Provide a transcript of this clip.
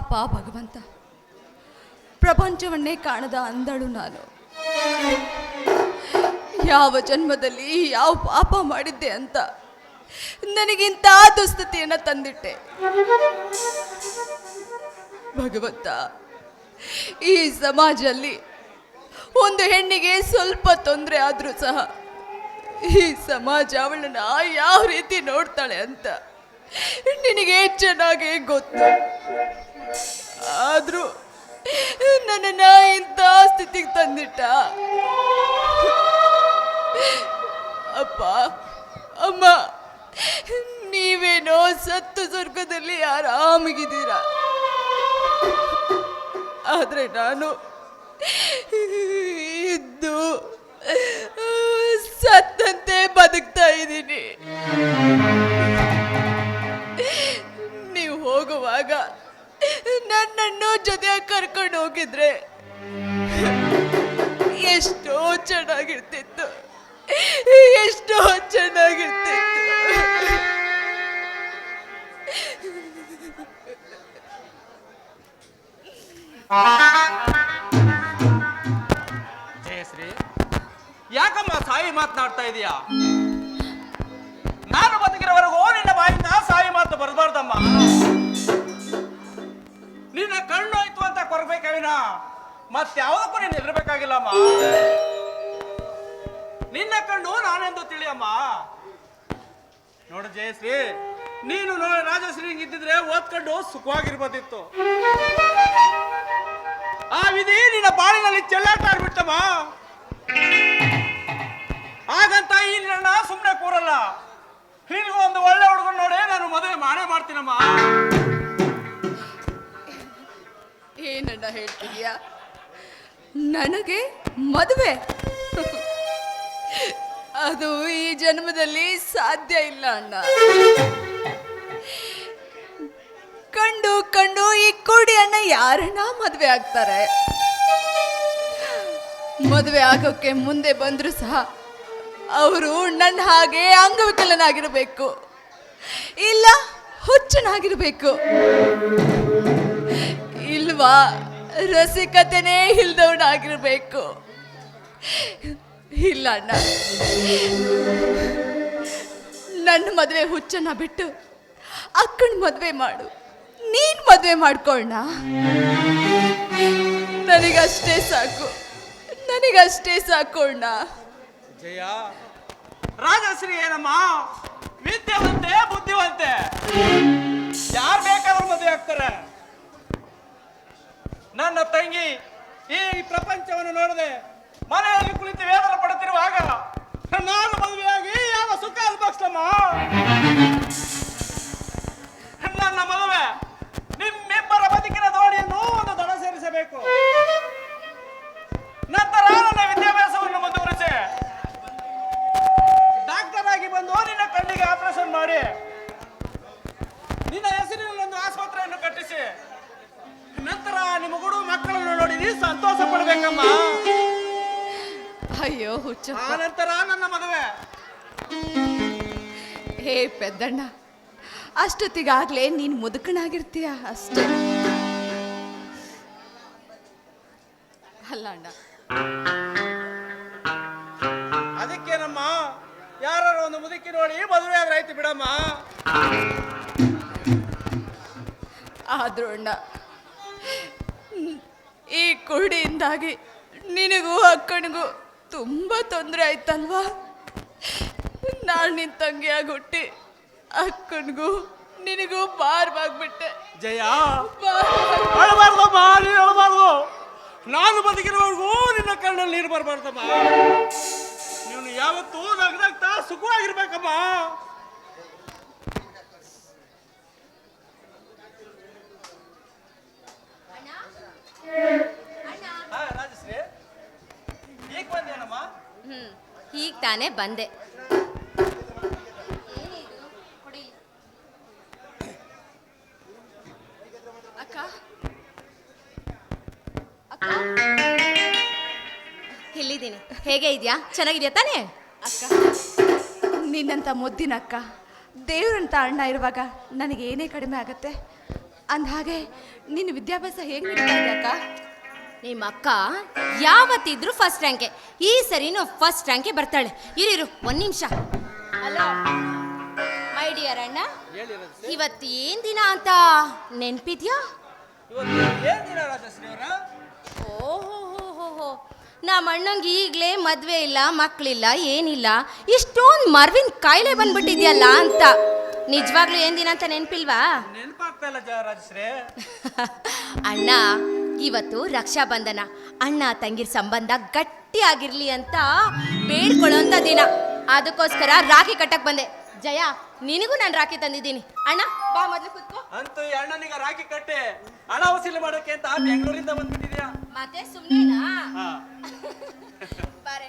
ಅಪ್ಪ ಭಗವಂತ. ಪ್ರಪಂಚವನ್ನೇ ಕಾಣದ ಅಂದಳು ನಾನು. ಯಾವ ಜನ್ಮದಲ್ಲಿ ಯಾವ ಪಾಪ ಮಾಡಿದ್ದೆ ಅಂತ ನನಗಿಂತ ದುಸ್ಥಿತಿಯನ್ನು ತಂದಿಟ್ಟೆ. ಭಗವಂತ, ಈ ಸಮಾಜದಲ್ಲಿ ಒಂದು ಹೆಣ್ಣಿಗೆ ಸ್ವಲ್ಪ ತೊಂದರೆ ಆದರೂ ಸಹ ಈ ಸಮಾಜ ಅವಳನ್ನ ಯಾವ ರೀತಿ ನೋಡ್ತಾಳೆ ಅಂತ ನಿನಗೆ ಚೆನ್ನಾಗಿ ಗೊತ್ತು. ಆದರೂ ನನ್ನ ಇಂಥ ಸ್ಥಿತಿಗೆ ತಂದಿಟ್ಟ. ಅಪ್ಪ ಅಮ್ಮ ನೀವೇನೋ ಸತ್ತು ಸ್ವರ್ಗದಲ್ಲಿ ಆರಾಮಾಗಿದ್ದೀರಾ? ಆದರೆ ನಾನು ಇದ್ದು ಹೋಗಿದ್ರೆ ಎಷ್ಟೋ ಚೆನ್ನಾಗಿರ್ತಿತ್ತು. ಎಷ್ಟೋ ಚೆನ್ನಾಗಿರ್ತಿತ್ತು. ಜಯಶ್ರೀ ಯಾಕಮ್ಮ ಸಾಯಿ ಮಾತನಾಡ್ತಾ ಇದೀಯಾ? ಮತ್ಯಾವುದಕ್ಕೂ ನೀನು ಹೆದರ್ಬೇಕಾಗಿಲ್ಲಮ್ಮ ನಿನ್ನ ಕಣ್ಣು ನಾನೆಂದು ತಿಳಿಯಮ್ಮ ನೋಡು, ಜಯಶ್ರೀ, ನೀನು ನೋ ರಾಜಶ್ರೀ ಇದ್ದಿದ್ರೆ ಓದ್ಕೊಂಡು ಸುಖವಾಗಿರ್ಬೋದಿತ್ತು. ಆ ವಿಧಿ ನಿನ್ನ ಬಾಳಿನಲ್ಲಿ ಚೆಲ್ಲಾಟ ಬಿಟ್ಟಮ್ಮ ಹಾಗಂತ ಈ ನನ್ನ ಸುಮ್ಮನೆ ಕೂರಲ್ಲ. ನಿನಗೂ ಒಂದು ಒಳ್ಳೆ ಹುಡುಗನ್ ನೋಡಿ ನಾನು ಮದುವೆ ಮಾಡೇ ಮಾಡ್ತೀನಮ್ಮ. ಏನಣ್ಣ ಹೇಳ್ತಿದ್ಯಾ? ನನಗೆ ಮದುವೆ. ಅದು ಈ ಜನ್ಮದಲ್ಲಿ ಸಾಧ್ಯ ಇಲ್ಲ, ಅಣ್ಣ. ಕಂಡು ಕಂಡು ಈ ಕೋಡಿ ಅಣ್ಣ ಯಾರನ್ನ ಮದುವೆ ಆಗ್ತಾರೆ? ಮದುವೆ ಆಗೋಕ್ಕೆ ಮುಂದೆ ಬಂದರೂ ಸಹ ಅವರು ನನ್ನ ಹಾಗೆ ಅಂಗವಿಕಲನಾಗಿರಬೇಕು. ಇಲ್ಲ ಹುಚ್ಚನಾಗಿರಬೇಕು. ಇಲ್ವಾ? ರಸಿಕತೆನೇ ಇಲ್ದವನಾಗಿರ್ಬೇಕು. ಇಲ್ಲ ಅಣ್ಣ. ನನ್ನ ಮದುವೆ ಹುಚ್ಚನ್ನ ಬಿಟ್ಟು ಅಕ್ಕನ ಮದುವೆ ಮಾಡು. ನೀನ್ ಮದುವೆ ಮಾಡ್ಕೊಳ್ಳ ನನಗಷ್ಟೇ ಸಾಕು. ನನಗಷ್ಟೇ ಸಾಕೋಣ ಜಯ, ರಾಜಶ್ರೀ ಏನಮ್ಮ? ವಿದ್ಯಾವಂತೆ, ಬುದ್ಧಿವಂತೆ. ಯಾರು ಬೇಕಾದ್ರೂ ಮದುವೆ ಆಗ್ತಾರೆ ನನ್ನ ತಂಗಿ ಈ ಪ್ರಪಂಚವನ್ನು ನೋಡದೆ ಮನೆಯಲ್ಲಿ ಕುಳಿತು ವೇದನೆ ಪಡುತ್ತಿರುವಾಗ ನಾನು ಮದುವೆಯಾಗಿ ಯಾವ ಸುಖ ಅನುಭವಿಸ್ತಮ್ಮ ಸಂತೋಷ ಪಡ್ಬೇಕಮ್ಮ ಅಯ್ಯೋ ಹುಚ್ಚ ಆನಂತರ ನಂತರ ನನ್ನ ಮದುವೆ. ಹೇ ಪೆದ್ದಣ್ಣ ಅಷ್ಟೊತ್ತಿಗಾಗ್ಲೇ ನೀನ್ ಮುದುಕನಾಗಿರ್ತೀಯ? ಅಷ್ಟೇ. ಅಲ್ಲ ಅಣ್ಣ ಅದಕ್ಕೇನಮ್ಮ ಯಾರು ಒಂದು ಮುದುಕಿ ನೋಡಿ ಮದುವೆ ಆದ್ರೆ ಆಯ್ತು ಬಿಡಮ್ಮ. ಆದ್ರೂ ಅಣ್ಣ ಈ ಕುರುಡಿಯಿಂದಾಗಿ ನಿನಗೂ ಅಕ್ಕನಿಗೂ ತುಂಬ ತೊಂದರೆ ಆಯ್ತಲ್ವಾ? ನಾನು ನಿನ್ನ ತಂಗಿಯಾಗಿ ಹುಟ್ಟಿ ಅಕ್ಕನಿಗೂ ನಿನಗೂ ಬಾರ್ವಾಗ್ಬಿಟ್ಟೆ ಜಯ! ಬಾರ್ವಾಗ್- ಅಳಬಾರ್ದಮ್ಮ ನೀನು ಅಳಬಾರ್ದು. ನಾನು ಬದುಕಿರೋವರೆಗೂ ನಿನ್ನ ಕಣ್ಣಲ್ಲಿ ನೀರು ಬರಬಾರ್ದಮ್ಮ ನೀನು ಯಾವತ್ತೂ ನಗದಾಗ್ತಾ ಸುಖವಾಗಿರ್ಬೇಕಮ್ಮ. ಹಾ, ರಾಜಶ್ರೀ. ಈಗ ತಾನೇ ಬಂದೆ. ಅಕ್ಕ? ಇಲ್ಲಿದ್ದೀನಿ ಹೇಗೆ ಇದೆಯಾ? ಚೆನ್ನಾಗಿದ್ಯಾ ತಾನೇ? ಅಕ್ಕ ನಿನ್ನಂಥ ಮುದ್ದಿನ ಅಕ್ಕ ದೇವ್ರಂತ ಅಣ್ಣ ಇರುವಾಗ ನನಗೇನೇ ಏನೇ ಕಡಿಮೆ ಆಗತ್ತೆ? ಅಂದಹಾಗೆ ನಿನ್ನ ವಿದ್ಯಾಭ್ಯಾಸ ಹೇಗೆ ನಡೀತಾ ಅಕ್ಕ? ನಿಮ್ಮ ಅಕ್ಕ ಯಾವತ್ತಿದ್ರು ಫಸ್ಟ್ ರ್ಯಾಂಕೆ ಈ ಸರಿನೂ ಫಸ್ಟ್ ರ್ಯಾಂಕೆ ಬರ್ತಾಳೆ. ಇರಿರು ಒಂದ್ ನಿಮಿಷ. ಹಲೋ ಮೈ ಡಿಯರ್ ಅಣ್ಣ. ಇವತ್ತು ಏನ್ ದಿನ ಅಂತ ನೆನ್ಪಿದ್ಯಾ? ಓಹೋ ನಮ್ಮ ಅಣ್ಣಂಗೆ ಈಗಲೇ ಮದ್ವೆ ಇಲ್ಲ ಮಕ್ಕಳಿಲ್ಲ ಏನಿಲ್ಲ. ಇಷ್ಟೊಂದು ಮರ್ವಿನ ಕಾಯಿಲೆ ಬಂದ್ಬಿಟ್ಟಿದ್ಯಲ್ಲ ಅಂತ. ನಿಜವಾಗ್ಲೂ ಏನ್ ದಿನ ಅಂತ ನೆನ್ಪಿಲ್ವಾ? ನೆನಪಾಗ್ತಾ ಇಲ್ಲ ಜ ರಾಜಶ್ರೀ ಅಣ್ಣ ಇವತ್ತು ರಕ್ಷಾ ಬಂಧನ. ಅಣ್ಣ ತಂಗಿರ್ ಸಂಬಂಧ ಗಟ್ಟಿ ಆಗಿರ್ಲಿ ಅಂತ ಬೇಡ್ಕೊಳ್ಳೋಂಥ ದಿನ. ಅದಕ್ಕೋಸ್ಕರ ರಾಖಿ ಕಟ್ಟಕ್ ಬಂದೆ. ಜಯ ನಿನಗೂ ನಾನು ರಾಖಿ ತಂದಿದ್ದೀನಿ. ಅಣ್ಣ ಬಾ ಮೊದಲು ಕೂತ್ಕೋ. ಅಂತೂ ಈ ಅಣ್ಣನಿಗೆ ರಾಖಿ ಕಟ್ಟೆ. ಹಣ ವಸೂಲಿ ಮಾಡೋಕೆ ಅಂತ ಬೆಂಗಳೂರಿಂದ ಬಂದ್ಬಿಟ್ಟಿದ್ಯಾ? ಮತ್ತೆ ಸುಮ್ಮನೆ ಬಾರೆ.